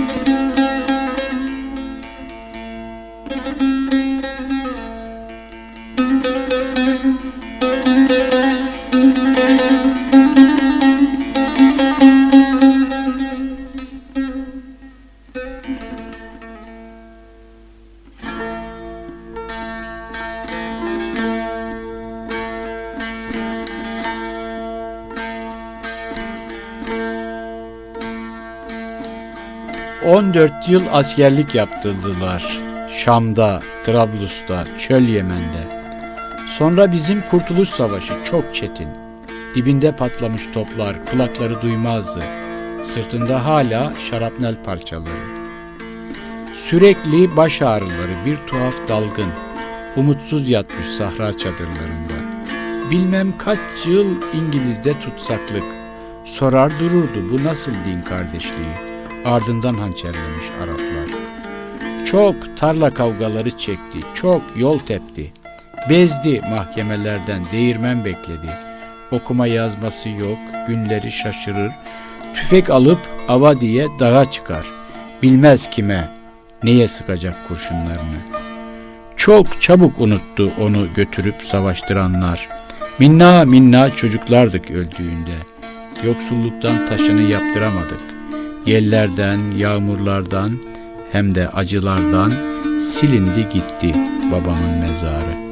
Música ...14 yıl askerlik yaptırdılar. Şam'da, Trablus'ta, Çöl Yemen'de. Sonra bizim Kurtuluş Savaşı çok çetin. Dibinde patlamış toplar, kulakları duymazdı. Sırtında hala şarapnel parçaları. Sürekli baş ağrıları, bir tuhaf dalgın. Umutsuz yatmış sahra çadırlarında. Bilmem kaç yıl İngiliz'de tutsaklık. Sorar dururdu bu nasıl din kardeşliği. Ardından hançerlemiş Araplar. Çok tarla kavgaları çekti, çok yol tepti. Bezdi mahkemelerden, değirmen bekledi. Okuma yazması yok, günleri şaşırır. Tüfek alıp ava diye dağa çıkar. Bilmez kime, neye sıkacak kurşunlarını. Çok çabuk unuttu onu götürüp savaştıranlar. Minna minna çocuklardık öldüğünde. Yoksulluktan taşını yaptıramadık. Yellerden, yağmurlardan hem de acılardan silindi gitti babamın mezarı.''